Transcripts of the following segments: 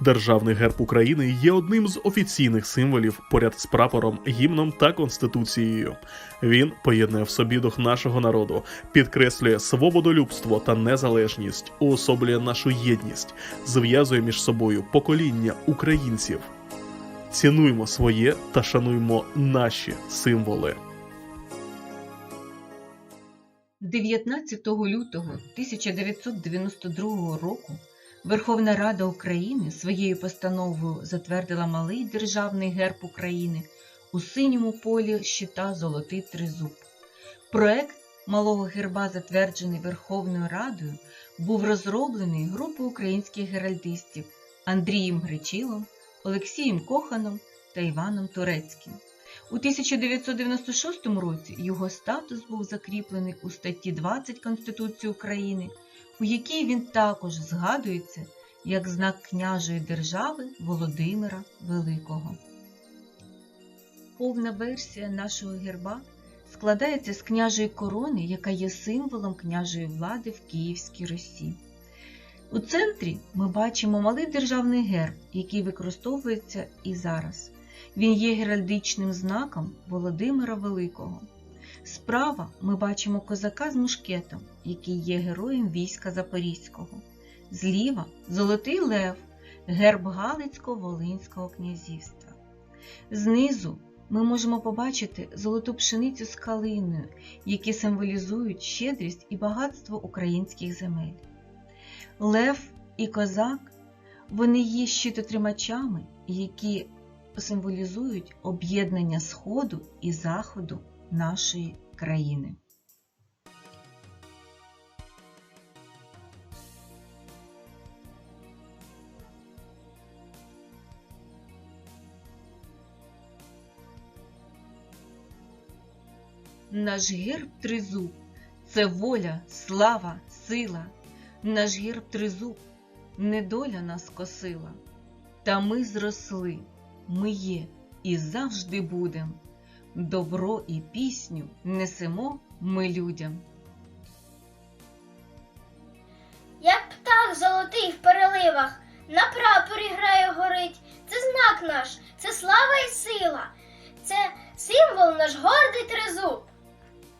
Державний герб України є одним з офіційних символів поряд з прапором, гімном та конституцією. Він поєднує в собі дух нашого народу, підкреслює свободолюбство та незалежність, уособлює нашу єдність, зв'язує між собою покоління українців. Цінуймо своє та шануймо наші символи. 19 лютого 1992 року Верховна Рада України своєю постановою затвердила малий державний герб України у синьому полі щита Золотий Тризуб. Проект малого герба, затверджений Верховною Радою, був розроблений групою українських геральдистів Андрієм Гречилом, Олексієм Коханом та Іваном Турецьким. У 1996 році його статус був закріплений у статті 20 Конституції України, у якій він також згадується як знак княжої держави Володимира Великого. Повна версія нашого герба складається з княжої корони, яка є символом княжої влади в Київській Русі. У центрі ми бачимо малий державний герб, який використовується і зараз. Він є геральдичним знаком Володимира Великого. Справа ми бачимо козака з мушкетом, який є героєм війська Запорізького. Зліва Золотий Лев, герб Галицько-Волинського князівства. Знизу ми можемо побачити золоту пшеницю з калиною, які символізують щедрість і багатство українських земель. Лев і козак вони є щитотримачами, які символізують об'єднання Сходу і Заходу нашої країни. Наш герб тризуб це воля, слава, сила. Наш герб тризуб недоля нас косила. Та ми зросли, ми є і завжди будем. Добро і пісню несемо ми людям. Як птах золотий в переливах, на прапорі грає горить. Це знак наш, це слава і сила, це символ наш гордий тризуб.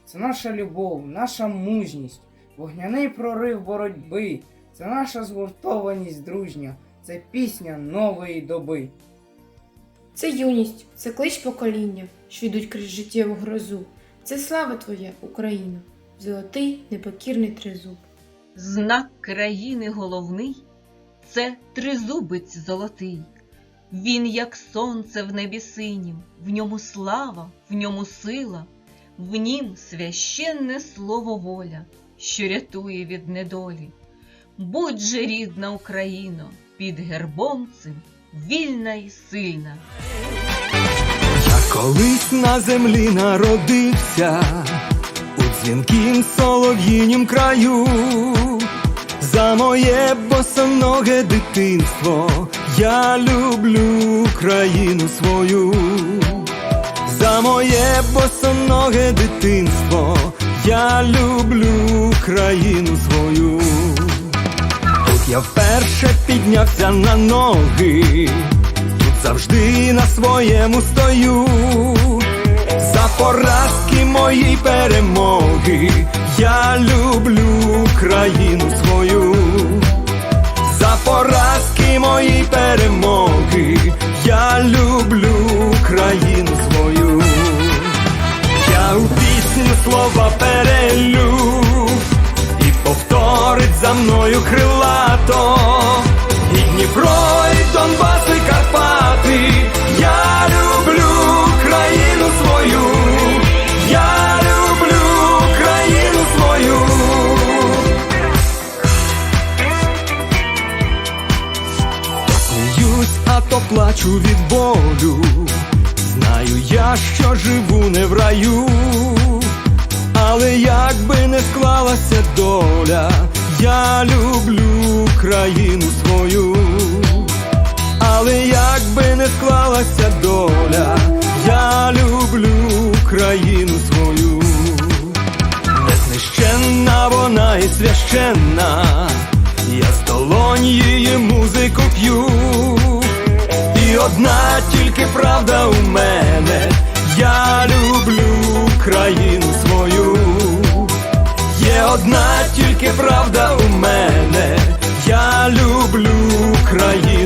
Це наша любов, наша мужність, вогняний прорив боротьби, це наша згуртованість дружня, це пісня нової доби. Це юність, це клич покоління, що йдуть крізь життєву грозу. Це слава твоя, Україна, золотий непокірний тризуб. Знак країни головний це тризубець золотий. Він, як сонце в небі синім, в ньому слава, в ньому сила, в нім священне слово воля, що рятує від недолі. Будь же рідна Україно, під гербом цим вільна й сильна. Я колись на землі народився у дзвінкім солов'їнім краю, за моє босоноге дитинство я люблю країну свою, за моє босоноге дитинство я люблю країну свою. Я вперше піднявся на ноги. Тут завжди на своєму стою. За поразки мої перемоги. Я люблю країну свою. За поразки мої перемоги. Я люблю країну свою. Я у пісню слова перелю і повторить за мною крилато. І Дніпро, і Донбас, і Карпати. Я люблю країну свою. Я люблю країну свою. Сміюсь, а то плачу від болю. Знаю я, що живу не в раю. Доля, я люблю країну свою. Але як би не склалася доля, я люблю країну свою. Незнищенна вона і священна, одна тільки правда у мене. Я люблю країну.